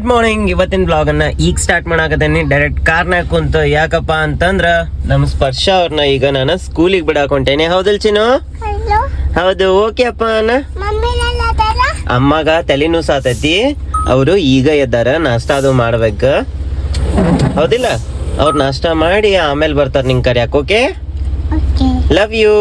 Good morning ಇವತ್ತಿನ blog ಅನ್ನ ಈಗ ಸ್ಟಾರ್ಟ್ ಮಾಡಾಕತ್ತೇನಿ. ಡೈರೆಕ್ಟ್ ಕಾರ್ನಾಗ ಕುಂತ ಯಾಕಪ್ಪ ಅಂತಂದ್ರ ನಮ್ ಸ್ಪರ್ಶ ಅವ್ರನ್ನ ಈಗ ನಾನು ಸ್ಕೂಲಿಗೆ ಬಿಡಾಕೊಂಟೇನೆ. ಹೌದಲ್ ಚಿನ್ನು? ಹೌದು. ಓಕೆ ಅಪ್ಪ ಅಮ್ಮಗ ತಲೆನೂ ಸಾತೈತಿ. ಅವರು ಈಗ ಎದ್ದಾರ. ನಾಷ್ಟ ಅದು ಮಾಡ್ಬೇಕು. ಹೌದಿಲ್ಲ? ಅವ್ರು ನಾಷ್ಟ ಮಾಡಿ ಆಮೇಲೆ ಬರ್ತಾರ ನಿಂಗೆ ಕರ್ಯಾಕ. ಓಕೆ ಲವ್ ಯು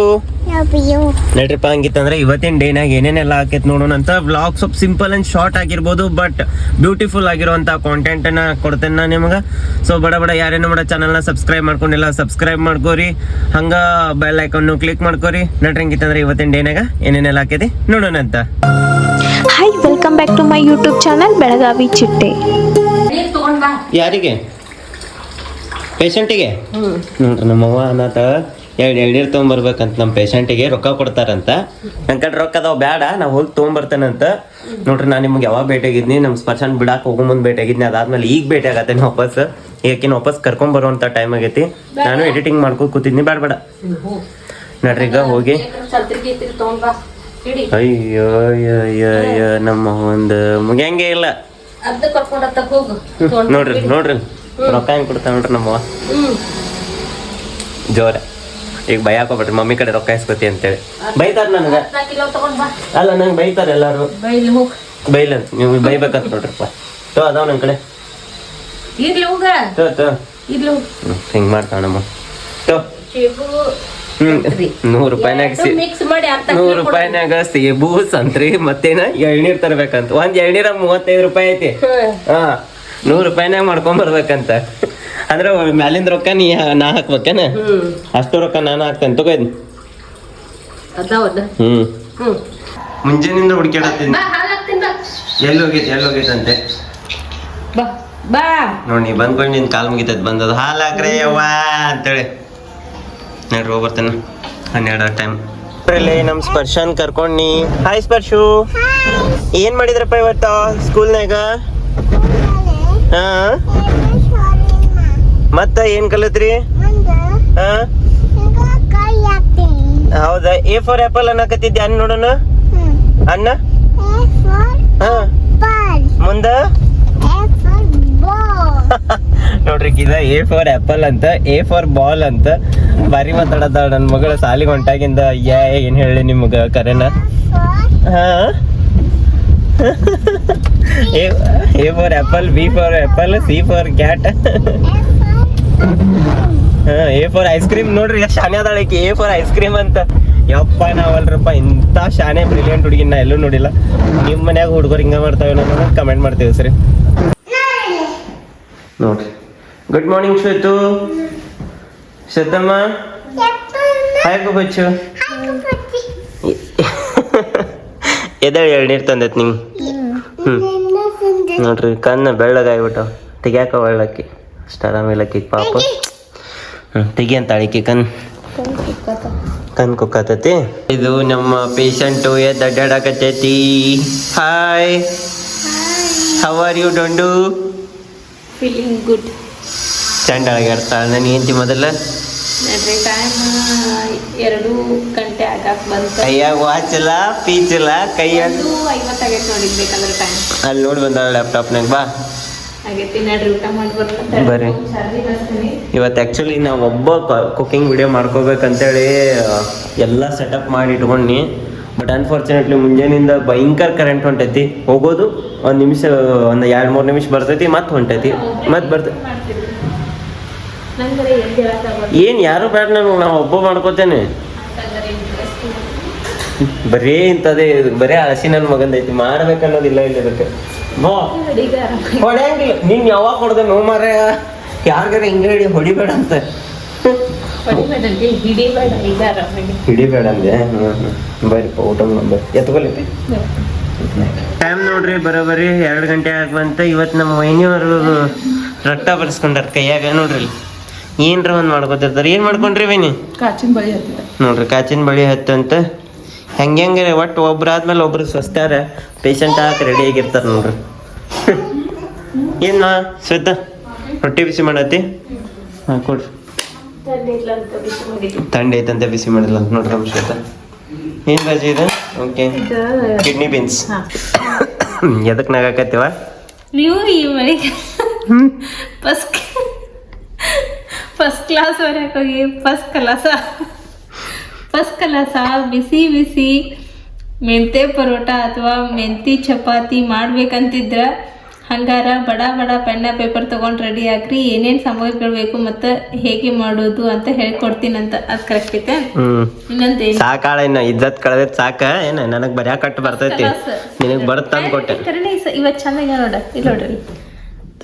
ನಡ್ರಿಪ್ಪ ಹಂಗಿತ್ತಂದ್ರೆ ಇವತ್ತಿನ ಡೇನಾಗ ಏನೇನೆಲ್ಲ ಹಾಕೈತ್ ನೋಡೋಣ ಅಂತ. ವ್ಲಾಗ್ ಸ್ವಲ್ಪ ಸಿಂಪಲ್ ಅಂಡ್ ಶಾರ್ಟ್ ಆಗಿರ್ಬೋದು ಬಟ್ ಬ್ಯೂಟಿಫುಲ್ ಆಗಿರುವಂತ ಕಾಂಟೆಂಟ್ ಅನ್ನ ಕೊಡ್ತೇನೆ ನಾ ನಿಮ್ಗೆ. ಸೊ ಬಡ ಬಡ ಯಾರೇನು ಮಾಡೋ ಚಾನಲ್ನ ಸಬ್ಸ್ಕ್ರೈಬ್ ಮಾಡ್ಕೊಂಡಿಲ್ಲ ಸಬ್ಸ್ಕ್ರೈಬ್ ಮಾಡ್ಕೋರಿ. ಹಂಗ ಬೆಲ್ ಐಕನ್ನು ಕ್ಲಿಕ್ ಮಾಡ್ಕೋರಿ. ನಡ್ರಿ ಹಂಗಿತ್ತಂದ್ರೆ ಇವತ್ತಿನ ಡೇನಾಗ ಏನೇನೆಲ್ಲ ಹಾಕೈತಿ ನೋಡೋಣ ಅಂತ. Hi welcome back to my YouTube channel Belagavi ಚಿಟ್ಟೆ ಯಾರಿಗೆ? ಪೇಷಂಟಿಗೆ ನೋಡ್ರಿ ನಮ್ಮವ್ವ ಅನ್ನತ ಎರಡು ಎಳ್ನೀರು ತೊಗೊಂಬರ್ಬೇಕಂತ ನಮ್ಮ ಪೇಷಂಟಿಗೆ ರೊಕ್ಕ ಕೊಡ್ತಾರಂತ. ನನ್ನ ಕಡೆ ರೊಕ್ಕ ಅದಾವ ಬೇಡ ನಾ ಹೋಗಿ ತೊಗೊಂಬರ್ತೇನಂತ. ನೋಡ್ರಿ ನಾನು ನಿಮ್ಗೆ ಯಾವಾಗ ಭೇಟಿಯಾಗಿದ್ನಿ ನಮ್ಮ ಸ್ಪರ್ಶನ್ ಬಿಡಾಕ ಹೋಗೋ ಮುಂದೆ ಭೇಟಿಯಾಗಿದ್ನಿ ಅದಾದ್ಮೇಲೆ ಈಗ ಭೇಟಿ ಆಗತ್ತೇನೆ ವಾಪಸ್. ಈಗಿನ ವಾಪಸ್ ಕರ್ಕೊಂಡ್ ಬರುವಂತ ಟೈಮ್ ಆಗೈತಿ. ನಾನು ಎಡಿಟಿಂಗ್ ಮಾಡ್ಕೊಂಡು ಕೂತಿದ್ನಿ ಬೇಡ ಬೇಡ ನಡ್ರಿ ಈಗ ಹೋಗಿ. ಅಯ್ಯೋ ಅಯ್ಯೋ ನಮ್ಮ ಒಂದು ಮುಗಿಯಂಗೆ ಇಲ್ಲ. ನೋಡ್ರಿ ನೋಡ್ರಿ. ರೊಕ್ಕ ಹೆಂಗ್ ಕೊಡ್ತಾಳ ನೋಡ್ರಿ ನಮ್ಮವ್ವ. ಜೋರ. ಈಗ ಭಯ ಹಾಕೋಬಿಟ್ರಿ ಮಮ್ಮಿ ಕಡೆ ರೊಕ್ಕ ಇಸ್ಕೊತಿ ಅಂತೇಳಿ. ಬೈತಾರ ನನಗೆ. ಅಲ್ಲ ನಂಗೆ ಬೈತಾರ ಎಲ್ಲಾರು. ಬೈಲ್ ಅಂತ. ಬೈಲಂತ ನೀವು ಬೈಬೇಕಂತ ನೋಡ್ರಿಪ್ಪ. ತೋ ಅದಾವ ನನ್ನ ಕಡೆ. ಹೋಗ. ತೋ ತೋ. ನೂರು ರೂಪಾಯಿನಾಗ ನೂರು ರೂಪಾಯಿನಾಗ ಸೇಬು ಸಂತ್ರಿ ಮತ್ತೇನ? ಎಳ್ನೀರ್ ತರ್ಬೇಕಂತ. ಒಂದ್ ಎಳ್ನೀರ ಮೂವತ್ತೈದು ರೂಪಾಯಿ ಐತಿ. ಹಾ. ನೂರು ರೂಪಾಯಿನಾಗ ಮಾಡ್ಕೊಂಡ್ ಬರ್ಬೇಕಂತ. ಅಂದ್ರೆ ಮ್ಯಾಲಿಂದ ರೊಕ್ಕ ನೀ ನಾ ಹಾಕ್ಬೇಕೇನ? ಅಷ್ಟು ರೊಕ್ಕ ನಾನು ಹಾಕ್ತೇನೆ ತಗೋ ಇದ್ನ. ಅದಾವದ ಹ್ಮ್. ಮುಂಜಾನಿಂದ ಹುಡುಕ್ಯಾಡತ್ತೀನಿ. ಎಲ್ಲಿ ಹೋಗೈತೆ ಎಲ್ಲಿ ಹೋಗೈತಂತೆ ಬಾ ಬಾ. ನೋಡಿ ನೀ ಬಂದ್ಕೊಂಡು ನಿನ್ ಕಾಲ್ ಮುಗಿತೈತೆ ಬಂದದ. ಹಾಲು ಹಾಕ್ರೆ ಯವ್ವ ಅಂತೇಳಿ. ನೋಡ್ರಿ ಹೋಗಿ ಬರ್ತೇನೆ. ಹನ್ನೆರಡು ಟೈಮ್ ನಮ್ ನಮ್ಮ ಸ್ಪರ್ಶನ್ ನೀ. ಹಾಯ್ ಸ್ಪರ್ಶು. ಏನ್ ಮಾಡಿದ್ರಪ್ಪ ಇವತ್ತು ಸ್ಕೂಲ್ನಾಗ ಹಾ? ಮತ್ತ ಏನ್ ಕಲಿತ್ರಿ? ಹೌದಾ? ಎ ಫಾರ್ ಆಪಲ್ ಅನ್ನಕತ್ತಿದ್ದೆ ಅನ್ನ ನೋಡೋಣ? ಅನ್ನ? ಮುಂದ? ನೋಡ್ರಿ ಇದ ಎ ಫಾರ್ ಆಪಲ್ ಅಂತ ಎ ಫಾರ್ ಬಾಲ್ ಅಂತ ಬಾರಿ ಮಾತಾಡದ ನನ್ನ ಮಗಳ ಸಾಲಿಗೆ ಹೊಂಟಾಗಿಂದ. ಯಾ ಏನ್ ಹೇಳಿ ನಿಮ್ಗ ಕರೆನ? ಹಾ? A for apple B for apple C for cat A for ice cream ನೋಡ್ರಿ ಎಷ್ಟು ಶಾನೆ ಅದಾಳ ಏ ಫಾರ್ ಐಸ್ ಕ್ರೀಮ್ ಅಂತ. ಯಪ್ಪ ನಾವಲ್ರಪ್ಪ, ಇಂಥ ಶಾನೆ ಬ್ರಿಲಿಯಂಟ್ ಹುಡುಗಿನ ಎಲ್ಲೂ ನೋಡಿಲ್ಲ. ನಿಮ್ಮ ಮನ್ಯಾಗ ಹುಡುಗರು ಹಿಂಗ ಮಾಡ್ತಾವೆ ಅನ್ನೋದನ್ನ ಕಮೆಂಟ್ ಮಾಡ್ತೀವಿ ಸರಿ. ನೋಡ್ರಿ. Good morning Shwetu. ಶ್ವೇತಮ್ಮ. Hi Bachchu ಎದಳು ಎಳ್ನೀರು ತಂದೈತೆ ನಿಂಗೆ. ಹ್ಞೂ ನೋಡ್ರಿ, ಕಣ್ಣು ಬೆಳ್ಳಗಾಗ್ಬಿಟ್ಟು ತೆಗ್ಯಾಕ ಒಳ್ಳಕ್ಕಿ. ಅಷ್ಟು ಆರಾಮಿಲ್ಲಕ್ಕಿ ಪಾಪ ಹ್ಞೂ ತೆಗಿ ಅಂತ ಕನ್ ಕಣ್ ಕಣ್ ಕುಕ್ಕಾತತಿ ಇದು ನಮ್ಮ ಪೇಷಂಟು ಎದ್ದು ಅಡ್ಡಾಡಕತ್ತೈತಿ ಹಾಯ್ ಹೌ ಆರ್ ಯು ಡೊಂಡು ಫೀಲಿಂಗ್ ಗುಡ್ ಚಂಡ ಅಳಗಾಡ್ತಾಳ ನಾನು ಹೆಂಡತಿ ಮೊದಲ ನೋಡ್ರಿ ಟೈಮ್ ಎರಡು ಗಂಟೆ ಆಗಾಕ್ ಬಂತು. ಕೈಯಾಗ ವಾಚಲ್ಲ ಪೀಚಲ್ಲ ಕೈಯಾಗ ಒಂದು ಐವತ್ತಾಗೈತೆ ನೋಡಿದ್ಬೇಕಂದ್ರೆ ಟೈಮ್ ಅಲ್ಲಿ ನೋಡಿ ಬಂದಾಳೆ ಲ್ಯಾಪ್ಟಾಪ್ನಾಗ ಬಾ. ಬರ್ರಿ. ಇವತ್ತು ಆ್ಯಕ್ಚುಲಿ ನಾವು ಒಬ್ಬ ಕುಕಿಂಗ್ ವಿಡಿಯೋ ಮಾಡ್ಕೋಬೇಕಂತೇಳಿ ಎಲ್ಲ ಸೆಟಪ್ ಮಾಡಿ ಇಟ್ಕೊಂಡ್ನಿ. ಬಟ್ ಅನ್ಫಾರ್ಚುನೇಟ್ಲಿ ಮುಂಜಾನಿಂದ ಭಯಂಕರ ಕರೆಂಟ್ ಹೊಂಟೈತಿ. ಹೋಗೋದು ಒಂದು ನಿಮಿಷ ಒಂದು ಎರಡು ಮೂರು ನಿಮಿಷ ಬರ್ತೈತಿ ಮತ್ತೆ ಹೊಂಟೈತಿ. ಮತ್ತೆ ಬರ್ತ ಏನು ಯಾರು ಬೇಡ ನಾನು ನಾವು ಒಬ್ಬ ಮಾಡ್ಕೋತೇನೆ. ಬರೀ ಇಂಥದೇ ಬರೀ ಹಸಿ ನನ್ನ ಮಗಂದೈತಿ ಮಾಡ್ಬೇಕನ್ನೋದಿಲ್ಲ ಇಲ್ಲ ಇದಕ್ಕೆ ಬಾ ಹೊಡೆಯಂಗಿಲ್ಲ. ನೀನ್ ಯಾವಾಗ ಹೊಡೆದ ನೋ ಮಾರ ಯಾರಿಗಾರ ಹಿಂಗೆ ಹೇಳಿ ಹೊಡಿಬೇಡ ಅಂತ. ಹಿಡಿಬೇಡ ಅಂದೆ. ಊಟ ಬರ್ರಿ ಎತ್ಕೊಲಿ ಟೈಮ್ ನೋಡ್ರಿ ಬರೋಬರಿ. ಎರಡು ಗಂಟೆ ಆಗಿ ಬಂತ ಇವತ್ತು ನಮ್ಮ ವೈನಿಯವರು ರಕ್ತ ಬರ್ಸ್ಕೊಂಡಾರ ಕೈಯಾಗ. ನೋಡ್ರಿ. ಏನ್ರ ಒಂದು ಮಾಡ್ಕೊತಿರ್ತಾರೆ. ಏನು ಮಾಡ್ಕೊಂಡ್ರಿ ವೈನಿ? ಕಾಚಿನ ಬಳಿ ಹತ್ತಿದ. ನೋಡ್ರಿ ಕಾಚಿನ ಬಳಿ ಹತ್ತಂತ. ಹೆಂಗೆ ಹೆಂಗೆ ಒಟ್ಟು ಒಬ್ರು ಆದ್ಮೇಲೆ ಒಬ್ರು ಸ್ವಸ್ತಾರ. ಪೇಷಂಟ್ ಹಾಕಿ ರೆಡಿ ಆಗಿರ್ತಾರೆ ನೋಡ್ರಿ. ಏನ ಶ್ವೇತಾ? ರೊಟ್ಟಿ ಬಿಸಿ ಮಾಡತ್ತಿ? ಹಾಂ ಕೊಡ್ರಿ ಥಂಡಿ ಐತಂತೆ ಬಿಸಿ ಮಾಡಿಲ್ಲ ನೋಡ್ರಿ ನಮ್ಮ ಶ್ವೇತಾ. ಏನು ಬಾಜಿ ಇದು? ಓಕೆ ಕಿಡ್ನಿ ಬೀನ್ಸ್ ಎದಕ್ಕೆ ನಗಾಕತ್ತೀವ ನೀವು ಈ ಮನೆಗೆ ಫಸ್ಟ್ ಫಸ್ಟ್ ಕ್ಲಾಸ್ ವರೆಗೆ ಹೋಗಿ ಫಸ್ಟ್ ಕಲಾಸ. ಫಸ್ಟ್ ಕಲಾಸ ಬಿಸಿ ಬಿಸಿ. ಮೆಂತೆ ಪರೋಟ ಅಥವಾ ಮೆಂತಿ ಚಪಾತಿ ಮಾಡ್ಬೇಕಂತಿದ್ರ ಹಂಗಾರ ಬಡ ಬಡ ಪೆನ್ನ ಪೇಪರ್ ತೊಗೊಂಡು ರೆಡಿ ಹಾಕ್ರಿ ಏನೇನು ಸಾಮಗ್ರಿಗಳು ಬೇಕು ಮತ್ತು ಹೇಗೆ ಮಾಡೋದು ಅಂತ ಹೇಳ್ಕೊಡ್ತೀನಂತ ಅದು ಕರೆಕ್ಟ್ ಐತೆ ಇನ್ನೊಂದು ಸಾಕಾಳ ಇನ್ನ ಇದ್ದತ್ ಕಳೆದ ಸಾಕ ಏನ ನನಗ್ ಬರ್ಯಾಕಟ್ಟು ಬರ್ತೈತಿ ನಿನಗ್ ಬರುತ್ತೆ ಕರೆನೇ ಇವತ್ತು ಚೆನ್ನಾಗಿ ನೋಡ ಇಲ್ಲಿ ನೋಡ್ರಿ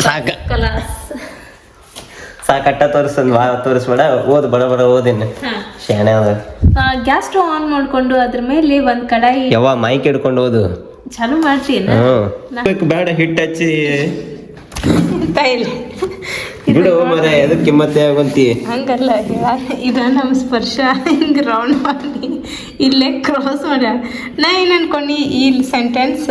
ಸಾಕ ಕಲಾಸ್ ಸಾಕಟ್ಟ ತೋರಿಸ್ತದ ಭಾಳ ತೋರಿಸ್ಬೇಡ ಓದ್ ಬಡ ಬಡ ಓದಿನ. ಶಾಣೆ ಅದ. ಗ್ಯಾಸ್ ಸ್ಟವ್ ಆನ್ ಮಾಡ್ಕೊಂಡು ಅದ್ರ ಮೇಲೆ ಒಂದ್ ಕಡಾಯಿ ಯಾವ ಮೈಕ್ ಹಿಡ್ಕೊಂಡು ಓದು. ಚಾಲು ಮಾಡ್ತೀನಿ ಬೇಡ ಹಿಟ್ಟು ಹಚ್ಚಿ. ಇಲ್ಲ ಬಿಡು ಮರ ಎದಕ್ ಕಿಮ್ಮತ್ತೆ ಆಗಂತಿ? ಹಂಗಲ್ಲ ಇದ ನಮ್ಮ ಸ್ಪರ್ಶ ಹಿಂಗ್ ರೌಂಡ್ ಮಾಡಿ ಇಲ್ಲೇ ಕ್ರಾಸ್ ಮಾಡ್ಯ ನಾ ಏನ್ ಅನ್ಕೊಂಡಿ ಈ ಸೆಂಟೆನ್ಸ್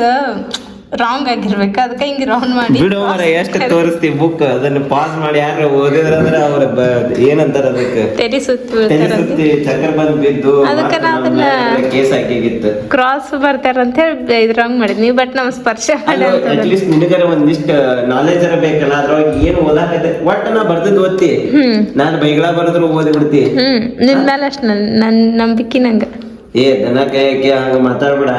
ರಾಂಗ್ ಆಗಿರ್ಬೇಕು. ಅದಕ್ಕೆ ಹಿಂಗೆ ರೌಂಡ್ ಮಾಡಿ. ಬಿಡು ಮರ ಎಷ್ಟು ತೋರಿಸ್ತಿ ಬುಕ್ ಅದನ್ನ ಪಾಸ್ ಮಾಡಿ ಯಾರು ಓದಿದ್ರಂದ್ರ ಅವ್ರ ಏನಂತಾರ ಅದಕ್ಕೆ? ತೆರಿ ಸುತ್ತು ಚಕ್ರ ಬಂದ್ ಬಿದ್ದು ಅದಕ್ಕೆ ನಾ ಅದನ್ನ- ಕೇಸ್ ಹಾಕಿಗಿತ್ತು. ಕ್ರಾಸ್ ಬರ್ತಾರಂತ ಹೇಳಿ ಇದು ರಾಂಗ್ ನೀವು ಬಟ್ ನಮ್ಮ ಸ್ಪರ್ಶ ಅಟ್ಲೀಸ್ಟ್ ನಿನಗರ ಒಂದಿಷ್ಟ ನಾಲೆಜ್ ಬೇಕಲ್ಲ ಅದ್ರೊಳಗೆ ಏನು ಓದಾಕತ್ತೆ? ಒಟ್ಟು ನಾ ಬರ್ದದ್ ಓದ್ತಿ. ನಾನು ನಾನ್ ಬೈಗಳ ಬರದ್ರು ಓದಿ ಬಿಡ್ತಿ ಹ್ಮ್. ನಿನ್ ಮೇಲೆ ಅಷ್ಟು ನನ್ ನನ್ ನಂಬಿಕೆ ನಂಗೆ. ಏ ದನ ಕೈಕೆ ಹಂಗ ಮಾತಾಡ್ಬೇಡ.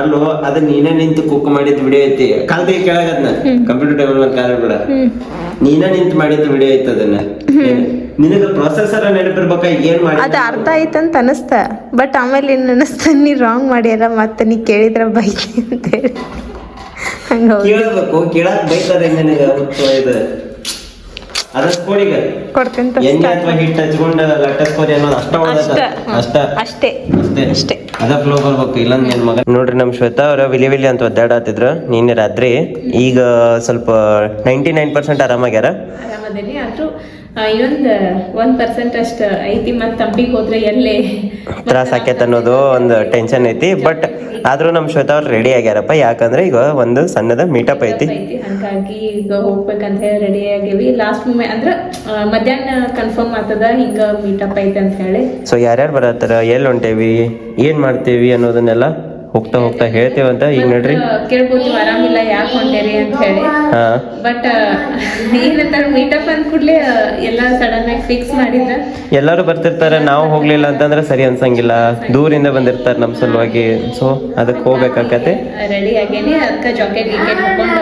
ಅಲ್ಲೋ ಅದ ನೀನೇ ನಿಂತು ಕುಕ್ ಮಾಡಿದ್ ವಿಡಿಯೋ ಐತಿ. ಕಲ್ತಿ ಕೆಳಗದ್ನ ಕಂಪ್ಯೂಟರ್ ಟೇಬಲ್ ಮೇಲೆ ಕಾಲ ಬಿಡ. ನೀನೇ ನಿಂತು ಮಾಡಿದ್ ವಿಡಿಯೋ ಐತಿ ಅದನ್ನ? ನಿನಗ ಪ್ರೊಸೆಸರ್ ನೆನಪಿರ್ಬೇಕ? ಏನ್ ಮಾಡಿ ಅದ ಅರ್ಥ ಆಯ್ತಂತ ಅನಸ್ತ. ಬಟ್ ಆಮೇಲೆ ಏನ್ ಅನಸ್ತ ನೀ ರಾಂಗ್ ಮಾಡ್ಯಾರ ಮತ್ತೆ ನೀ ಕೇಳಿದ್ರ ಬೈತಿ ಅಂತ ಹೇಳಿ. ಕೇಳಬೇಕು. ಕೇಳಕ್ ಬೈತದ ನಿನಗ. ಇದು. ಅದಕ್ಕೆ ಕೊಡಿಗ. ಕೊಡ್ತೇನೆ ಎಣ್ಣೆ ಅಥವಾ ಹಿಟ್ಟು ಹಚ್ಕೊಂಡ ಲಟ್ಟಸ್ಕೋರಿ ಅನ್ನೋದು ಅಷ್ಟ ಅಷ್ಟ. ಅಷ್ಟ. ಅಷ್ಟೇ. ಅಷ್ಟೇ. ಅಷ್ಟೇ. ಅದ ಫ್ಲೋ ಬರ್ಬೇಕು. ಇಲ್ಲಂದ್ ನಿನ್ ಮಗ ನೋಡ್ರಿ ನಮ್ ಶ್ವೇತಾ ಅವ್ರ ವಿಲಿ ವಿಲಿ ಅಂತ ಒದ್ದಾಡತ್ತಿದ್ರು ನಿನ್ನೆ ರಾತ್ರಿ ಈಗ ಸ್ವಲ್ಪ ನೈಂಟಿ ನೈನ್ ಪರ್ಸೆಂಟ್ ಆರಾಮಾಗ್ಯಾರ. ಆರಾಮದೇನಿ ಆದ್ರೂ ಇನ್ನೊಂದು ಒಂದು ಪರ್ಸೆಂಟ್ ಅಷ್ಟು ಐತಿ ಮತ್ತು ತಂಪಿಗೆ ಹೋದ್ರೆ ಎಲ್ಲಿ? ತ್ರಾಸ ಆಕೈತೆ ಅನ್ನೋದು ಒಂದು ಟೆನ್ಷನ್ ಐತಿ ಬಟ್ ಆದ್ರೂ ನಮ್ ಶ್ವೇತಾ ಅವ್ರು ರೆಡಿ ಆಗ್ಯಾರಪ್ಪ ಯಾಕಂದ್ರೆ ಈಗ ಒಂದು ಸಣ್ಣದ ಮೀಟಪ್ ಐತಿ. ಹಂಗಾಗಿ ಈಗ ಹೋಗ್ಬೇಕಂತ ಹೇಳಿ ರೆಡಿ ಆಗೇವಿ. ಲಾಸ್ಟ್ ಮೂಮೆಂಟ್ ಅಂದ್ರ ಮಧ್ಯಾಹ್ನ ಕನ್ಫರ್ಮ್ ಆಗ್ತದ ಹಿಂಗ ಮೀಟಪ್ ಐತಿ ಅಂತ ಹೇಳಿ. ಸೊ ಯಾರ್ಯಾರು ಬರತ್ತಾರ ಎಲ್ಲಿ ಹೊಂಟೇವಿ ಏನು ಮಾಡ್ತೇವಿ ಅನ್ನೋದನ್ನೆಲ್ಲ ಹೋಗ್ತಾ ಹೋಗ್ತಾ ಹೇಳ್ತೇವಂತ ಈಗ ನೋಡ್ರಿ. ಕೇಳ್ಬೋದು ಆರಾಮಿಲ್ಲ ಯಾಕೆ ಹೊಂಟೇರಿ ಅಂತ ಹೇಳಿ. ಹಾ. ಬಟ್ ಏನಂತಾರ ಮೀಟಪ್ ಅಂದ ಕೂಡಲೇ ಎಲ್ಲ ಸಡನ್ ಆಗಿ ಫಿಕ್ಸ್ ಮಾಡಿದ್ರ? ಎಲ್ಲರೂ ಬರ್ತಿರ್ತಾರೆ ನಾವು ಹೋಗ್ಲಿಲ್ಲ ಅಂತಂದ್ರೆ ಸರಿ ಅನ್ಸಂಗಿಲ್ಲ. ದೂರಿಂದ ಬಂದಿರ್ತಾರೆ ನಮ್ಮ ಸಲುವಾಗಿ. ಸೊ ಅದಕ್ಕೆ ಹೋಗ್ಬೇಕಾಕತೆ ರೆಡಿ ಆಗೇನಿ ಅದಕ್ಕೆ ಜಾಕೆಟ್ ಗಿಕೆಟ್ ಹಾಕೊಂಡು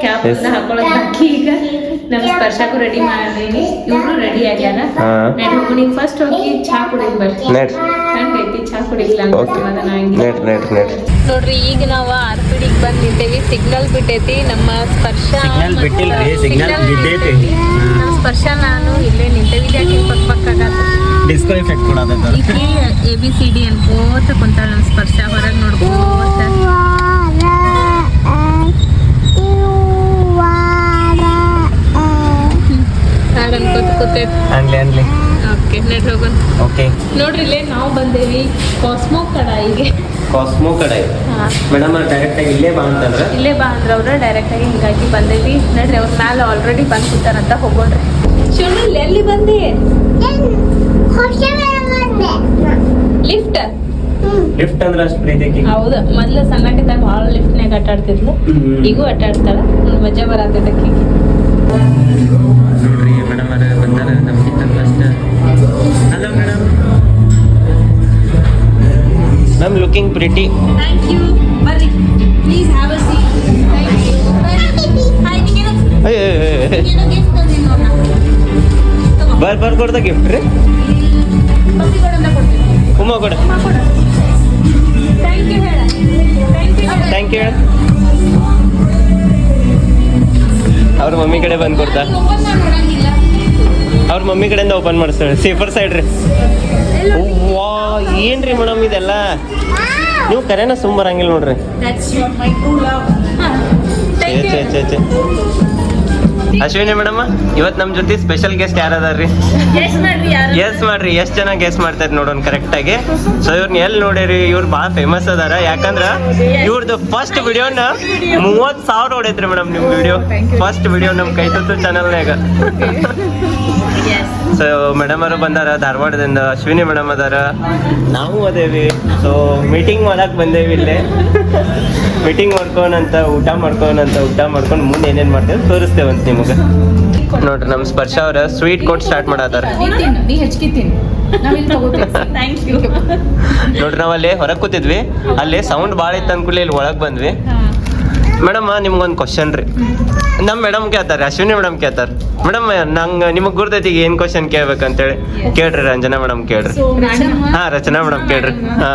ಕ್ಯಾಪ್ Yes. ಹಾಕೊಳಕ್ ಈಗ. ನಮ್ಮ ಸ್ಪರ್ಶಕ್ಕೂ ರೆಡಿ ಮಾಡೀನಿ ಇವರು ರೆಡಿ ಆಗ್ಯಾರ? ನಾನು ನಡಿ ಫಸ್ಟ್ ಹೋಗಿ ಚಾ ಕುಡಿದ್ ಬರ್ತೀನಿ ಐತಿ ಚಾ ಕುಡಿಲ್ಲ ಅಂತ ಓಕೆ. ನೆಟ್ ನೆಟ್ ನೆಟ್ ನೋಡ್ರಿ ಈಗ ನಾವು ಆರ್ ಪಿ ಡಿಗೆ ಬಂದ್ ನಿಂತೇವಿ ಸಿಗ್ನಲ್ ಬಿಟ್ಟೈತಿ ನಮ್ಮ ಸ್ಪರ್ಶ ಸಿಗ್ನಲ್ ಬಿಟ್ಟಿಲ್ರಿ, signal ಬಿದ್ದೈತಿ. ನಮ್ಮ ಸ್ಪರ್ಶ ನಾನು ಇಲ್ಲೇ ನಿಂತೇವಿ ಯಾಕೆ ಪಕ್ಕ ಪಕ್ಕ ಡಿಸ್ಕೋ ಎಫೆಕ್ಟ್ ಕೊಡೋದ ಎ ಬಿ ಸಿ ಡಿ ಅನ್ಕೋತ ಕುಂತಾಳ ನಮ್ಮ ಸ್ಪರ್ಶ ಹೊರಗೆ ನೋಡ್ಕೋತ. ಹಾಡ್ ಅನ್ಕೋತ ಕೂತೈತಿ ಅನ್ಲಿ ಅನ್ಲಿ ಓಕೆ ನೆಟ್ ಹೋಗೋಣ. ಓಕೆ. ನೋಡ್ರಿ ಇಲ್ಲೇ ನಾವು ಬಂದೇವಿ ಕಾಸ್ಮೋ ಕಡಾಯಿಗೆ. ಕಾಸ್ಮೋ ಮೇಡಮ್ ಡೈರೆಕ್ಟ್ ಆಗಿ ಇಲ್ಲೇ ಬಾ ಅಂತಂದ್ರ? ಇಲ್ಲೇ ಬಾ ಅಂದ್ರೆ ಅವ್ರ ಡೈರೆಕ್ಟ್ ಆಗಿ ಹಿಂಗಾಗಿ ಬಂದೇವಿ. ನಡ್ರಿ ಅವ್ರ ಮ್ಯಾಲ ಆಲ್ರೆಡಿ ಬಂದ್ ಕೂತಾರಂತ ಹೋಗೋಣ್ರಿ. ಶಿವಣ್ಣ ಇಲ್ಲಿ ಎಲ್ಲಿ ಬಂದಿ? ಲಿಫ್ಟ್ ಲಿಫ್ಟ್ ಅಂದ್ರೆ ಅಷ್ಟು ಪ್ರೀತಿ ಹೌದು ಮೊದ್ಲು ಸಣ್ಣಕ್ಕಿದ್ದಾಗ ಭಾಳ ಲಿಫ್ಟ್ನಾಗ ಆಟ ಆಡ್ತಿದ್ಲು ಈಗೂ ಆಟ ಆಡ್ತಾಳ ಮಜಾ ಬರತೈತೆ ma'am looking pretty thank you ಬರ್ರಿ please have a seat thank you hi ನಿಂಗೇನು ಏನೋ ಗಿಫ್ಟ್ ಬರ್ ಬರ್ ಕೊಡ್ದ ಗಿಫ್ಟ್ ರೀ? ಕೊಡ್ತೀನಿ. ಉಮ್ಮ ಕೊಡ. ಥ್ಯಾಂಕ್ ಯು ಹೇಳ. ಥ್ಯಾಂಕ್ ಯು ಹೇಳ. ಅವ್ರ ಮಮ್ಮಿ ಕಡೆ ಬಂದು ಕೊಡ್ತಾ ಅವ್ರ ಮಮ್ಮಿ ಕಡೆಯಿಂದ ಓಪನ್ ಮಾಡಿಸ್ತಾಳೆ ಸೇಫರ್ ಸೈಡ್ ರೀ. ವಾ ಏನ್ರಿ ಮೇಡಮ್ ಇದೆಲ್ಲ? ನೀವು ಕರೆನ ಸುಮ್ ಬರಂಗಿಲ್ಲ ನೋಡ್ರಿ. ಅಶ್ವಿನಿ ಮೇಡಮ್ ಇವತ್ತು ನಮ್ಮ ಜೊತೆ ಸ್ಪೆಷಲ್ ಗೆಸ್ಟ್ ಯಾರದಾರ್ರಿ? ಎಸ್ ಮಾಡ್ರಿ ಎಷ್ಟು ಜನ ಗೆಸ್ ಮಾಡ್ತಾರೆ ನೋಡೋಣ ಕರೆಕ್ಟ್ ಆಗಿ. ಸೊ ಇವ್ರನ್ನ ಎಲ್ಲಿ ನೋಡಿರಿ? ಇವ್ರು ಭಾಳ ಫೇಮಸ್ ಅದಾರ. ಯಾಕಂದ್ರ ಇವ್ರದ್ದು ಫಸ್ಟ್ ವಿಡಿಯೋನ ಮೂವತ್ ಸಾವಿರ ಹೊಡೈತ್ರಿ ಮೇಡಮ್ ನಿಮ್ ವಿಡಿಯೋ ಫಸ್ಟ್ ವಿಡಿಯೋ ನಮ್ ಕೈ ತುತ್ತು ಚಾನಲ್ನಾಗ ಸೊ ಮೇಡಮ್ ಅವರು ಬಂದಾರ ಧಾರವಾಡದಿಂದ. ಅಶ್ವಿನಿ ಮೇಡಮ್ ಅದಾರ. ನಾವು ಅದೇವಿ. ಸೊ ಮೀಟಿಂಗ್ ಮಾಡಕ್ ಬಂದೇವಿ ಇಲ್ಲೇ. ಮೀಟಿಂಗ್ ಮಾಡ್ಕೊಂಡಂತ ಊಟ ಮಾಡ್ಕೊಂಡಂತ ಊಟ ಮಾಡ್ಕೊಂಡು ಮುಂದೆ ಏನೇನ್ ಮಾಡ್ತೇವೆ ತೋರಿಸ್ತೇವಂತ ನಿಮಗೆ. ನೋಡ್ರಿ ನಮ್ಮ ಸ್ಪರ್ಶ ಅವರ ಸ್ವೀಟ್ ಕೊಟ್ಟು ಸ್ಟಾರ್ಟ್ ಮಾಡತ್ತಾರ ನಾವಿಲ್ಲಿ ಯು ನೋಡ್ರಿ ನಾವ್ ಅಲ್ಲಿ ಹೊರಗೆ ಕೂತಿದ್ವಿ. ಅಲ್ಲಿ ಸೌಂಡ್ ಭಾಳ ಇತ್ತು ಇಲ್ಲಿ ಒಳಗೆ ಬಂದ್ವಿ. ಮೇಡಮ್ ನಿಮ್ಗೊಂದು ಕ್ವಶನ್ ರೀ. ನಮ್ಮ ಮೇಡಮ್ ಕೇಳ್ತಾರೆ ಅಶ್ವಿನಿ ಮೇಡಮ್ ಕೇಳ್ತಾರೆ. ಮೇಡಮ್ ನಂಗೆ ನಿಮಗೆ ಗುರ್ತೈತಿ ಈಗ ಏನು ಕ್ವಶನ್ ಕೇಳ್ಬೇಕಂತೇಳಿ. ಕೇಳ್ರಿ ರಂಜನಾ ಮೇಡಮ್ ಕೇಳ್ರಿ. ಹಾ ರಚನಾ ಮೇಡಮ್ ಕೇಳ್ರಿ. ಹಾ.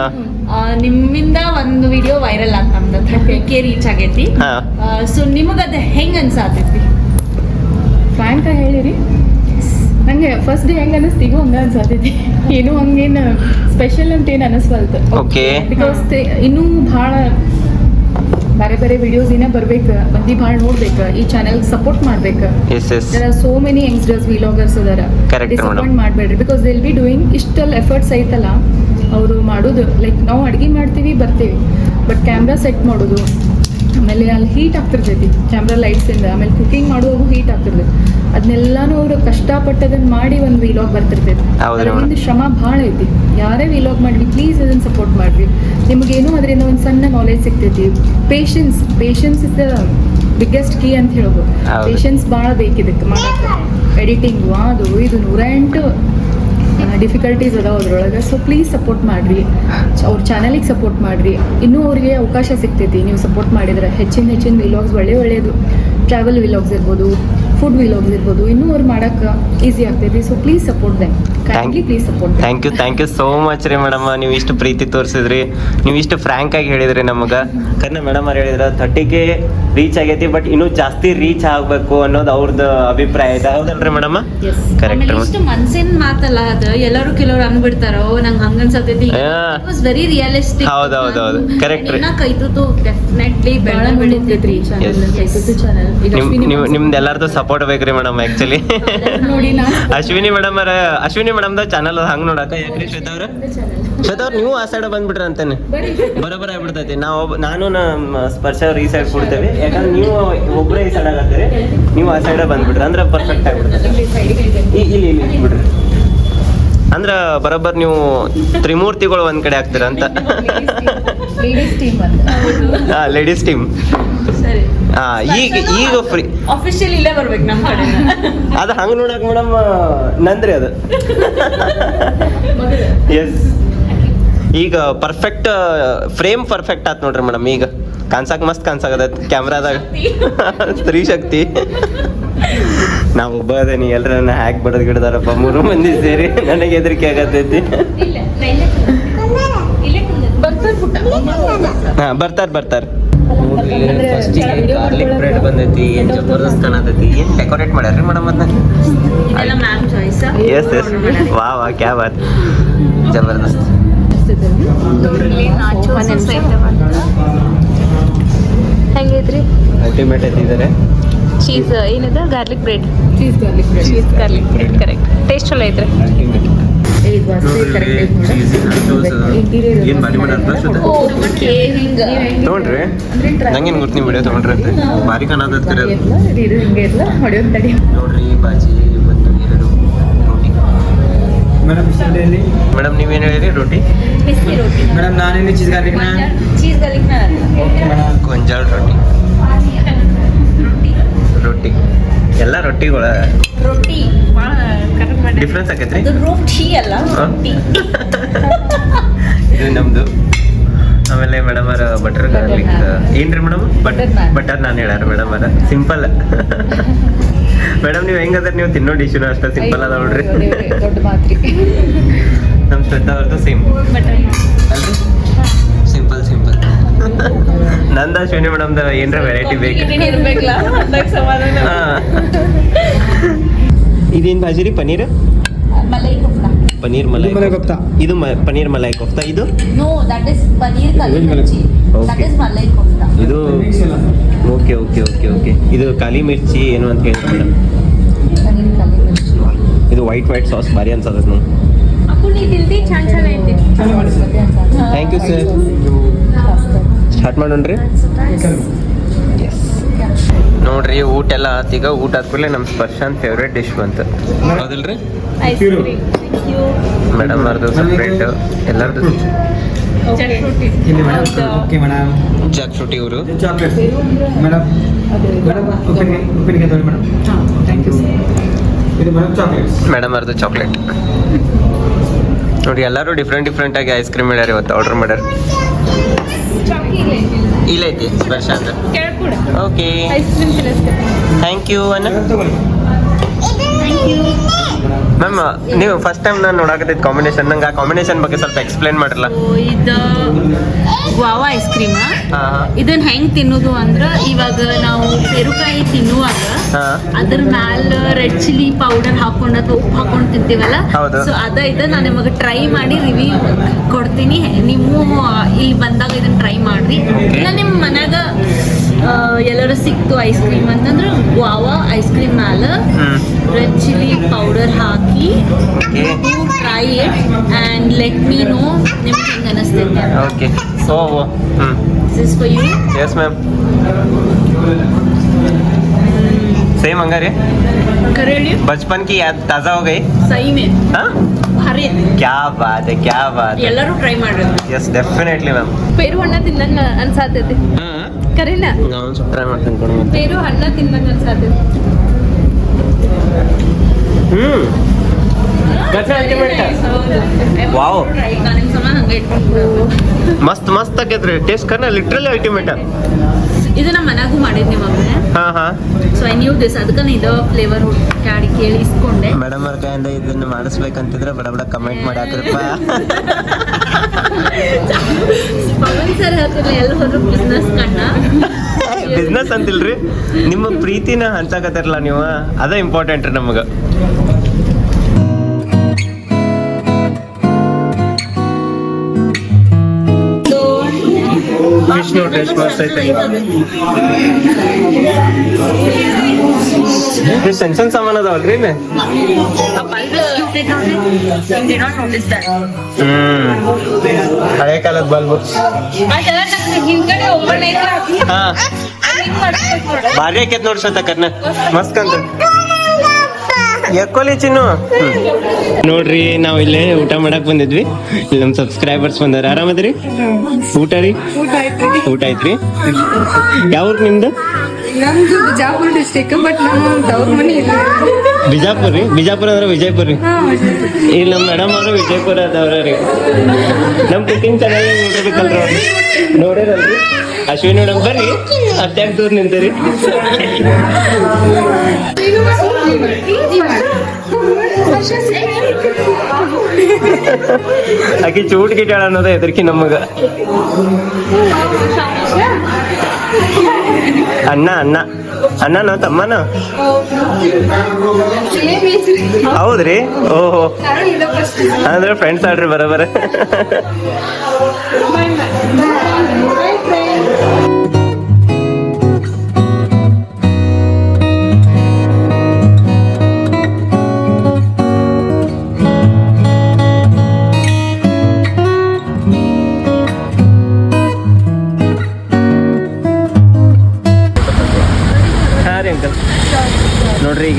ನಿಮ್ಮಿಂದ ಒಂದು ವಿಡಿಯೋ ವೈರಲ್ ಆತ್ ನಮ್ದು ಕೆ ರೀಚ್ ಆಗೈತಿ. ಹಾ. ಸೊ ಅದ ಹೆಂಗ್ ಅನ್ಸಾತೈತಿ? ಫ್ರ್ಯಾಂಕ್ ಹೇಳಿರಿ? ನಂಗೆ ಫಸ್ಟ್ ಡೇ ಹೆಂಗೆ ಅನಿಸ್ತೀಗೋ ಹಂಗೆ ಅನ್ಸಾತೈತಿ. ಏನು ಹಂಗೇನು ಸ್ಪೆಷಲ್ ಅಂತ ಏನು ಅನಿಸ್ವಲ್ತು. ಓಕೆ ಬಿಕಾಸ್ ಇನ್ನೂ ಭಾಳ ಬೇರೆ ವಿಡಿಯೋಸ್ ಏನೇ ಬರ್ಬೇಕು ಮಂದಿ ಭಾಳ ನೋಡ್ಬೇಕು ಈ ಚಾನೆಲ್ ಸಪೋರ್ಟ್ ಮಾಡ್ಬೇಕು. There are so many youngsters vloggers ಅದಾರ. ಡಿಸಪಾಯಿಂಟ್ ಮಾಡ್ಬೇಡ್ರಿ ಮಾಡಬೇಡ್ರಿ ಬಿಕಾಸ್ ವಿಲ್ ಬಿ ಡೂಯಿಂಗ್ ಇಷ್ಟೆಲ್ಲ ಎಫರ್ಟ್ಸ್ ಐತಲ್ಲ ಅವರು ಮಾಡೋದು. ಲೈಕ್ ನಾವು ಅಡುಗೆ ಮಾಡ್ತೀವಿ ಬರ್ತೀವಿ. ಬಟ್ ಕ್ಯಾಮ್ರಾ ಸೆಟ್ ಮಾಡೋದು ಆಮೇಲೆ ಅಲ್ಲಿ ಹೀಟ್ ಆಗ್ತಿರ್ತೈತಿ ಕ್ಯಾಮ್ರಾ ಲೈಟ್ಸಿಂದ ಆಮೇಲೆ ಕುಕಿಂಗ್ ಮಾಡುವಾಗ ಹೀಟ್ ಆಗ್ತಿರ್ತೈತಿ. ಅದನ್ನೆಲ್ಲಾನು ಅವರು ಕಷ್ಟಪಟ್ಟದನ್ನ ಮಾಡಿ ಒಂದು ವಿಲಾಗ್ ಬರ್ತಿರ್ತೈತಿ. ಒಂದು. ಶ್ರಮ ಭಾಳ ಐತಿ. ಯಾರೇ ವಿಲಾಗ್ ಮಾಡ್ರಿ ಪ್ಲೀಸ್ ಅದನ್ನ ಸಪೋರ್ಟ್ ಮಾಡ್ರಿ. ನಿಮಗೇನು ಅದರಿಂದ ಒಂದು ಸಣ್ಣ ನಾಲೆಜ್ ಸಿಗ್ತೈತಿ. Patience patience is the biggest key ಅಂತ ಹೇಳ್ಬೋದು. ಪೇಷನ್ಸ್ ಭಾಳ ಬೇಕಿದಕ್ಕೆ ಮಾಡಕ್ಕೆ. ಎಡಿಟಿಂಗು ಅದು ಇದು ನೂರ ಎಂಟು ಡಿಫಿಕಲ್ಟೀಸ್ ಅದಾವ ಅದ್ರೊಳಗೆ. ಸೊ ಪ್ಲೀಸ್ ಸಪೋರ್ಟ್ ಮಾಡಿರಿ. ಅವ್ರ ಚಾನಲಿಗೆ ಸಪೋರ್ಟ್ ಮಾಡಿರಿ. ಇನ್ನೂ ಅವ್ರಿಗೆ ಅವಕಾಶ ಸಿಗ್ತೈತಿ. ನೀವು ಸಪೋರ್ಟ್ ಮಾಡಿದ್ರೆ ಹೆಚ್ಚಿನ ಹೆಚ್ಚಿನ ವಿಲಾಗ್ಸ್ ಒಳ್ಳೆ ಒಳ್ಳೆಯದು ಟ್ರಾವೆಲ್ ವಿಲಾಗ್ಸ್ ಇರ್ಬೋದು ಫುಡ್ ವಿಲಾಗ್ಸ್ ಇರ್ಬೋದು, ಇನ್ನೂ ಅವ್ರು ಮಾಡೋಕ್ಕೆ ಈಸಿ ಆಗ್ತೈತಿ. So please support them kindly please support thank you thank you so much ರೀ ಮೇಡಮ್ ನೀವು ಇಷ್ಟು ಪ್ರೀತಿ ತೋರಿಸಿದ್ರಿ. ನೀವು ಇಷ್ಟು ಫ್ರ್ಯಾಂಕ್ ಆಗಿ ಹೇಳಿದ್ರಿ ನಮಗೆ. ಕರ್ನ ಮೇಡಮ್ ಅವ್ರು ಹೇಳಿದ್ರ ಥರ್ಟಿಗೆ ರೀಚ್ ಆಗೈತಿ ಬಟ್ ಇನ್ನೂ ಜಾಸ್ತಿ ರೀಚ್ ಆಗಬೇಕು ಅನ್ನೋದು ಅವ್ರದ್ದು ಅಭಿಪ್ರಾಯ ಇದೆ. ಹೌದಲ್ರಿ ಮೇಡಮ್ ಕರೆಕ್ಟ್ ಇಷ್ಟು ಮನ್ಸಿನ ಮಾತಲ್ಲ ಅದು ಎಲ್ಲರೂ ಕೆಲವರು ಅನ್ಬಿಡ್ತಾರೋ ನಂಗೆ ಹಂಗ ಅನ್ಸತೈತಿ. ವಾಸ್ ವೆರಿ ರಿಯಲಿಸ್ಟಿಕ್ ಹೌದು ಹೌದು ಹೌದು ಕರೆಕ್ಟ್ ರೀ. ಕೈತುತು ಡೆಫಿನೆಟ್ಲಿ ಬೆಳ ಬೆಳಿತೈತ್ರಿ. ನಿಮ್ ನಿಮ್ದು ಎಲ್ಲರದು ಸಪೋರ್ಟ್ ಬೇಕ್ರಿ ಮೇಡಮ್ ಆಕ್ಚುಲಿ ಅಶ್ವಿನಿ ಮೇಡಮ್ ಅವರ ಅಶ್ವಿನಿ ಮೇಡಮ್ದ ಚಾನಲ್ ಹಂಗ ನೋಡಕ ಯಾಕ್ರಿ ಶ್ವೇತಾ ಅವ್ರ? ಶ್ವೇತಾ ಅವ್ರ, ನೀವು ಆ ಸೈಡ್ ಬಂದ್ಬಿಟ್ರ ಅಂತಾನೆ. ಬರೋಬರ ಆಗ್ಬಿಡ್ತೈತಿ. ನಾವು ನಾನು ನಮ್ಮ ಸ್ಪರ್ಶ ಅವ್ರ ಈ ಸೈಡ್ ಕೊಡ್ತೇವೆ. ಯಾಕಂದ್ರೆ ನೀವು ಒಬ್ಬರೇ ಈ ಸೈಡ್ ಆಗತ್ತೀರಿ. ನೀವು ಆ ಸೈಡ್ ಬಂದ್ಬಿಟ್ರಿ ಅಂದ್ರೆ ಪರ್ಫೆಕ್ಟ್ ಆಗ್ಬಿಡ್ತೈತಿ. ಇಲ್ಲಿ ಇಲ್ಲಿ ಬಿಡ್ರಿ ಅಂದ್ರ ಬರೋಬ್ಬರ್ ನೀವು ತ್ರಿಮೂರ್ತಿಗಳು ಒಂದ್ ಕಡೆ ಆಗ್ತೀರ ಅಂತ. ಲೇಡೀಸ್ ಟೀಮ್ ಅಂತ. ಹಾ ಲೇಡೀಸ್ ಟೀಮ್ ಸರಿ. ಹಾ ಈಗ ಈಗ ಫ್ರೀ ಅಫಿಷಿಯಲ್ ಇಲ್ಲೇ ಬರ್ಬೇಕು ನಮ್ಮ ಕಡೆ. ಅದು ಹಂಗ ನೋಡಕ್ ಮೇಡಮ್ ನಂದ್ರಿ ಅದು. ಎಸ್ ಈಗ ಪರ್ಫೆಕ್ಟ್ ಫ್ರೇಮ್ ಪರ್ಫೆಕ್ಟ್ ಆತ್ ನೋಡ್ರಿ ಮೇಡಮ್ ಈಗ. ಕಾನ್ಸಾಕ್ ಮಸ್ತ್ ಕಾನ್ಸಾಕದ ಕ್ಯಾಮ್ರಾದಾಗ ಸ್ತ್ರೀ ಶಕ್ತಿ. ನಾವು ಒಬ್ಬ ಅದೇನಿ ಎಲ್ಲರನ್ನ ಹ್ಯಾಕ್ ಬಡದ್ ಗಿಡದಾರಪ್ಪ ಮೂರು ಮಂದಿ ಸೇರಿ ನನಗೆ ಹೆದರಿಕೆ ಆಗತೈತಿ ಹಾ ಬರ್ತಾರ ಬರ್ತಾರ. ಫಸ್ಟಿಗೆ ಗಾರ್ಲಿಕ್ ಬ್ರೆಡ್ ಬಂದೈತಿ ಏನ್ ಜಬರ್ದಸ್ತ್ ಕಾಣತೈತಿ ಏನ್ ಡೆಕೋರೇಟ್ ಮಾಡ್ಯಾರ್ರಿ ಮೇಡಮ್ ಅದನ್ನ ಎಸ್ ಎಸ್ ವಾ ವಾ ಕ್ಯಾ ಬಾತ್ ಜಬರ್ದಸ್ತ್ ಹೆಂಗೈತ್ರಿ ಅಲ್ಟಿಮೇಟ್ ಐತಿದ್ದಾರೆ ಚೀಸ್ ಏನಿದೆ? Garlic bread cheese garlic bread cheese garlic bread correct taste ಚಲೋ ಐತ್ರಿ. ನೋಡ್ರಿ ನಂಗೇನ್ ಗೊತ್ತು ನೀವು ವಿಡಿಯೋ ತಗೊಂಡ್ರಿ ಅಂತ. ಭಾರಿ ಕಾಣದ ಕರೆ ನೋಡ್ರಿ ಬಾಜಿ ಮತ್ತು ಎರಡು ರೋಟಿ. ಮೇಡಮ್ ನೀವೇನು ಹೇಳಿರಿ ರೋಟಿ? ಮೇಡಮ್ ನಾನೇನು ಚೀಸ್ ಗಾರ್ಲಿಕ್ ಚೀಸ್ ಗಲಿಕ್ನ ರೊಟ್ಟಿಗಳ ರೊಟ್ಟಿ ಭಾಳ ಕರೆಕ್ಟ್ ಮಾಡಿ. ಡಿಫ್ರೆನ್ಸ್ ಆಕೈತ್ರಿ? ಅದು ಅಲ್ಲ ರೊಟ್ಟಿ. ಇದು ನಮ್ದು. ಆಮೇಲೆ ಮೇಡಮ್ ಅವರ ಬಟರ್ ಗಾರ್ಲಿಕ್ ಏನ್ರಿ ಮೇಡಮ್ ಬಟರ್ ಬಟರ್ ನಾನು ಹೇಳಾರ ಮೇಡಮ್ ಅವರ. ಸಿಂಪಲ್ ಮೇಡಮ್ ನೀವು ಹೆಂಗದ ನೀವು ತಿನ್ನೋ ಡಿಶ್ನು ಅಷ್ಟೇ ಸಿಂಪಲ್ ಅದ ನೋಡ್ರಿ. ನಮ್ಮ ಶ್ವೇತಾ ಅವ್ರದ್ದು ಸೇಮ್ ಅಲ್ರಿ? ನಂದ ಅಶ್ವಿನಿ ಮೇಡಮ್ ಏನ್ರ ವೆರೈಟಿ ಬೇಕು. ಇರ್ಬೇಕಲ್ಲ ಅಂದಾಗ ಸಮಾಧಾನ ಪನ್ನೀರ್ ಇದೇನ್ ಭಾಜಿ ರೀ ಪನೀರ್ ಮಲೈ ಕೋಫ್ತಾ ಪನೀರ್ ಮಲೈ ಮಲೈ ಕೋಫ್ತಾ. ಇದು ಮ- ಪನೀರ್ ಮಲೈ ಕೋಫ್ತಾ ಇದು? No that is paneer kali mirchi. That is malai kofta ಇದು ಓಕೆ ಓಕೆ ಓಕೆ ಓಕೆ. ಇದು ಕಾಲಿ ಮಿರ್ಚಿ ಏನು ಅಂತ ಹೇಳ್ತಾರೆ ಮೇಡಮ್ ಪನೀರ್ ಕಲಿ ಮಿರ್ಚಿ. ಇದು ವೈಟ್ ವೈಟ್ ಸಾಸ್ ಭಾರಿ ಅನ್ಸದ ನಾವು ಅಪ್ಪು ನೀ ತಿಂದಿ ಚಂದ ಚಂದ ಐತಿ ಥ್ಯಾಂಕ್ ಯು ಸರ್ ಸ್ಟಾರ್ಟ್ ಮಾಡೋಣ್ರಿ? ಎಸ್ ನೋಡ್ರಿ ಊಟ ಎಲ್ಲ ಆತೀಗ ಊಟ ಆದ್ಮೇಲೆ ನಮ್ಮ ಸ್ಪರ್ಶನ್ ಫೇವ್ರೇಟ್ ಡಿಶ್ ಬಂತು. ಹೌದಿಲ್ರಿ? ಐಸ್ ಕ್ರೀಮ್ ಮೇಡಮ್ ಅವ್ರದ್ದು ಸಪ್ರೇಟ್ ಎಲ್ಲರದು ಇಲ್ಲಿ madam okay madam jack fruity ಇವರು. ಮೇಡಮ್ ಅವ್ರದ್ದು ಚಾಕ್ಲೇಟ್ ನೋಡಿ ಎಲ್ಲರೂ ಡಿಫ್ರೆಂಟ್ ಡಿಫ್ರೆಂಟ್ ಆಗಿ ಐಸ್ ಕ್ರೀಮ್ ಹೇಳ್ಯಾರ ಇವತ್ತು ಆರ್ಡರ್ ಮಾಡ್ಯಾರ. ಇಲ್ಲ ಐತಿ ಸ್ಪರ್ಶ ಅಂತ ಓಕೆ ಐಸ್ ಕ್ರೀಮ್ ತಿನ್ನಿಸ್ತೇನೆ ಥ್ಯಾಂಕ್ ಯು ಅನ್ನ ಮ್ಯಾಮ್ ನೀವು ಫಸ್ಟ್ ಟೈಮ್ ನಾನು ನೋಡಾಕತ್ತಿದ್ದು ಕಾಂಬಿನೇಷನ್ ನಂಗೆ ಆ ಕಾಂಬಿನೇಷನ್ ಬಗ್ಗೆ ಸ್ವಲ್ಪ ಎಕ್ಸ್ಪ್ಲೇನ್ ಮಾಡಿರಲ್ಲ ಗ್ವಾವಾ ಐಸ್ ಕ್ರೀಮ್ ಇದನ್ನ ಹೆಂಗ್ ತಿನ್ನೋದು ಅಂದ್ರ ಇವಾಗ ನಾವು ಪೆರುಕಾಯಿ ತಿನ್ನುವಾಗ ಅದ್ರ ಮ್ಯಾಲ ರೆಡ್ ಚಿಲ್ಲಿ ಪೌಡರ್ ಹಾಕೊಂಡು ಅಥವಾ ಉಪ್ಪು ಹಾಕೊಂಡು ತಿಂತೀವಲ್ಲ? ಸೊ ಅದ ಇದ ನಾನು ನಿಮಗೆ ಟ್ರೈ ಮಾಡಿ ರಿವ್ಯೂ ಕೊಡ್ತೀನಿ. ನೀವು ಇಲ್ಲಿ ಬಂದಾಗ ಇದನ್ನ ಟ್ರೈ ಮಾಡ್ರಿ. ಇಲ್ಲ ನಿಮ್ ಮನ್ಯಾಗ ಎಲ್ಲರೂ ಸಿಕ್ತು ಐಸ್ ಕ್ರೀಮ್ ಅಂತಂದ್ರ ಗ್ವಾವಾ ಐಸ್ ಕ್ರೀಮ್ ಮ್ಯಾಲ red chilli powder hockey try it and let me know ನಿಮ್ಗೆ ಹೆಂಗೆ ಅನಿಸ್ತೈತೆ ಓಕೆ ಓ ಓ ಹ್ಞೂ this for you yes ma'am same हंगारे करेली बचपन की याद ताज़ा हो गई सही में हाँ ಭಾರಿ ಐತಿ क्या बात है क्या बात है ಎಲ್ಲರೂ ಟ್ರೈ ಮಾಡ್ರಿ यस डेफिनेटली मैम ಪೇರು ಹಣ್ಣ ತಿನ್ನಂಗ ಅನ್ಸಾತೈತಿ ಕರೀನ ನಾನು ಸ್ವಲ್ಪ ಟ್ರೈ ಮಾಡ್ತೀನಿ ಕೊಡು ಮತ್ತೆ ಪೇರು ಹಣ್ಣ ತಿನ್ನಂಗ ಅನ್ಸಾತೈತಿ ಹ್ಞೂ ಕಚ್ಚಾ ಅಲ್ಟಿಮೇಟ್ ವಾವ್. ಮಸ್ತ್ ಮಸ್ತ್ ಆಗೈತ್ರಿ ಟೇಸ್ಟ್ ಕನ್ನ ಲಿಟ್ರಲಿ ಅಲ್ಟಿಮೇಟ್ ಇದು ನಮ್ಮ ಮನ್ಯಾಗೂ ಮಾಡಿದ್ನಿ ಮಮ್ಮಿ ಹಾ ಹಾ. ಸೊ ಐ ನ್ಯೂ ದಿಸ್ ಅದಕ್ಕೆ ನಾನು ಇದು ಫ್ಲೇವರ್ ಕ್ಯಾಡಿ ಕೇಳಿ ಇಸ್ಕೊಂಡೆ ಮೇಡಮ್ ಅವ್ರ ಕೈಯಿಂದ ಇದನ್ನ ಮಾಡಿಸ್ಬೇಕಂತಿದ್ರೆ ಬಡ ಬಡ ಕಮೆಂಟ್ ಮಾಡಿ ಹಾಕ್ರಪ್ಪ. ಪವನ್ ಸರ್ ಹೇಳ್ತಿರ್ಲಿ ಎಲ್ಲ ಹೋದ್ರು ಬಿಸ್ನೆಸ್ ಕಣ್ಣ. ಬಿಸ್ನೆಸ್ ಅಂತಿಲ್ರಿ. ನಿಮ್ಮ ಪ್ರೀತಿನ ಹಂಚಾಕತ್ತಿರಲ್ಲ ನೀವು? ಅದ ಇಂಪಾರ್ಟೆಂಟ್ ರೀ ನಮಗೆ. ಎಷ್ಟು ಮಸ್ತ್ ಐತೆ ಇದು ಸಣ್ಣ ಸಣ್ಣ ಸಾಮಾನು ಅದಾವಲ್ರಿ ಇಲ್ಲಿ ಹ್ಮ್ ಹಳೆ ಕಾಲದ ಬಲ್ಬು ಹಾ ಭಾರಿ ಆಕೈತ್ ನೋಡ್ರಿ ಸತಕರ್ನ ಮಸ್ತ್ ಅಂತ ಎಕ್ಕೋಲಿ ಚಿನ್ನು ನೋಡ್ರಿ ನಾವು ಇಲ್ಲೇ ಊಟ ಮಾಡಕ್ ಬಂದಿದ್ವಿ. ಇಲ್ಲಿ ನಮ್ ಸಬ್ಸ್ಕ್ರೈಬರ್ಸ್ ಬಂದಾರ. ಆರಾಮದ್ರಿ? ಊಟ ರೀ? ಊಟ ಐತ್ರಿ? ಯಾವ ಊರ್ ನಿಮ್ದು? ನಮ್ದು ಬಿಜಾಪುರ ಡಿಸ್ಟಿಕ್ ಬಟ್ ನಮ್ಮ ತವ್ರ ಮನೆ ಇಲ್ಲ ಬಿಜಾಪುರ್ ರೀ? ಬಿಜಾಪುರ ಅಂದ್ರೆ ವಿಜಯಪುರ ರೀ? ಇಲ್ಲಿ ನಮ್ಮ ಮೇಡಮ್ ಅವರು ವಿಜಯಪುರ ಅದವ್ರ ರೀ. ನಮ್ಮ ಕುಕಿಂಗ್ ಚೆನ್ನಾಗಿ ನೋಡಿರ್ಬೇಕಲ್ರಿ ಅವ್ರು. ನೋಡಿರಲ್ರಿ? ಅಶ್ವಿನಿ ಮೇಡಮ್ ಬರ್ರಿ. ಅತ್ಯಾಗ ದೂರ ನಿಂತೀರಿ. ಆಕಿ ಚೂಟ್ ಗಿಟಾಳ ಅನ್ನೋದೇ ಹೆದರ್ಕಿ ನಮಗ. ಅಣ್ಣ ಅಣ್ಣ. ಅಣ್ಣನ ತಮ್ಮನ? ಹೌದ್ರಿ? ಓಹೋ. ಅಂದ್ರೆ ಫ್ರೆಂಡ್ಸ್ ಆಡ್ರಿ ಬರೋಬರ.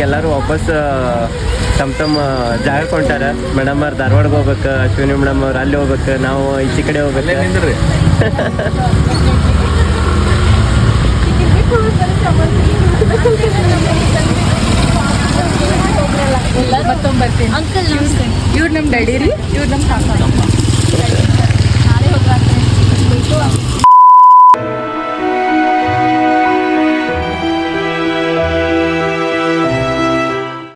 ಎಲ್ಲರೂ ವಾಪಸ್ ತಮ್ಮ ತಮ್ಮ ಜಾಗ ಕೊಂಟಾರ. ಮೇಡಮ್ ಅವ್ರು ಧಾರವಾಡಕ್ಕೆ ಹೋಗ್ಬೇಕು ಅಶ್ವಿನಿ ಮೇಡಮ್ ಅವ್ರು ಅಲ್ಲಿ ಹೋಗ್ಬೇಕು ನಾವು ಈಚೆ ಕಡೆ ಹೋಗ್ಬೇಕು. ಅಂಕಲ್ ಇವ್ರು ನಮ್ಮ ಡ್ಯಾಡಿ ರೀ? ಇವ್ರು ನಮ್ಮ ಕಾಕ